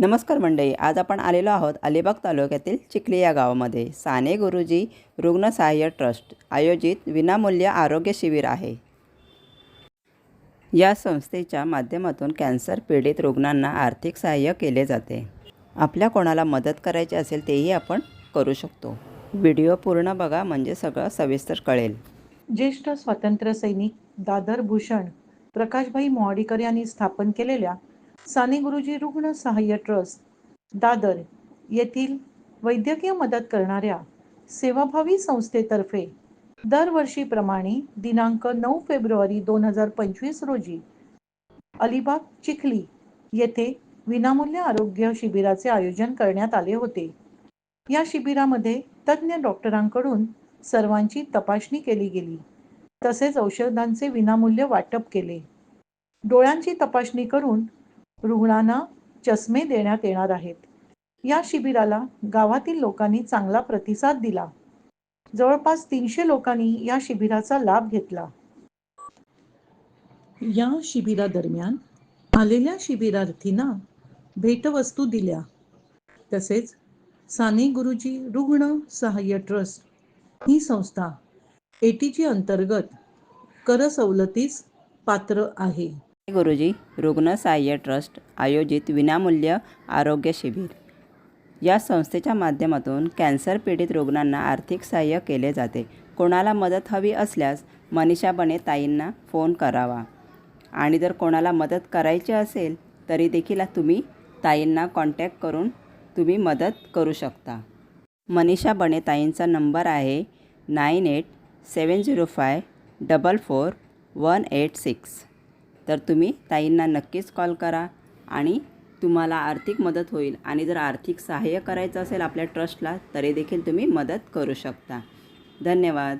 नमस्कार मंडळी आज आपण आलेलो आहोत अलिबाग तालुक्यातील चिखली या गावामध्ये. साने गुरुजी रुग्णसहाय्य ट्रस्ट आयोजित विनामूल्य आरोग्य शिबिर आहे. या संस्थेच्या माध्यमातून कॅन्सर पीडित रुग्णांना आर्थिक सहाय्य केले जाते. आपल्या कोणाला मदत करायची असेल तेही आपण करू शकतो. व्हिडिओ पूर्ण बघा म्हणजे सगळं सविस्तर कळेल. ज्येष्ठ स्वातंत्र्य सैनिक दादर भूषण प्रकाशभाई मोवाडीकर यांनी स्थापन केलेल्या साने गुरुजी रुग्ण सहाय्य ट्रस्ट दादर येथील वैद्यकीय मदत करणाऱ्या सेवाभावी संस्थेतर्फे दरवर्षीप्रमाणे दिनांक नऊ फेब्रुवारी दोन हजार पंचवीस रोजी अलिबाग चिखली येथे विनामूल्य आरोग्य शिबिराचे आयोजन करण्यात आले होते. या शिबिरामध्ये तज्ज्ञ डॉक्टरांकडून सर्वांची तपासणी केली गेली. तसेच औषधांचे विनामूल्य वाटप केले. डोळ्यांची तपासणी करून रुग्णांना चष्मे देण्यात येणार आहेत. या शिबिराला गावातील लोकांनी चांगला प्रतिसाद दिला. जवळपास तीनशे लोकांनी या शिबिराचा लाभ घेतला. या शिबिरादरम्यान आलेल्या शिबिरार्थींना भेटवस्तू दिल्या. तसेच साने गुरुजी रुग्ण सहाय्य ट्रस्ट ही संस्था एटीजी अंतर्गत कर सवलतीस पात्र आहे. गुरुजी रुग्णसहाय्य ट्रस्ट आयोजित विनामूल्य आरोग्य शिबिर. या संस्थेच्या माध्यमातून कॅन्सर पीडित रुग्णांना आर्थिक सहाय्य केले जाते. कोणाला मदत हवी असल्यास मनीषा बने ताईंना फोन करावा. आणि जर कोणाला मदत करायची असेल तरी देखील तुम्ही ताईंना कॉन्टॅक्ट करून तुम्ही मदत करू शकता. मनीषा बने ताईंचा नंबर आहे nine eight seven zero five double four one eight six. तर तुम्ही ताईंना नक्कीच कॉल करा आणि तुम्हाला आर्थिक मदत होईल. आणि जर आर्थिक सहाय्य करायचं असेल आपल्या ट्रस्टला तरी देखील तुम्ही मदत करू शकता. धन्यवाद.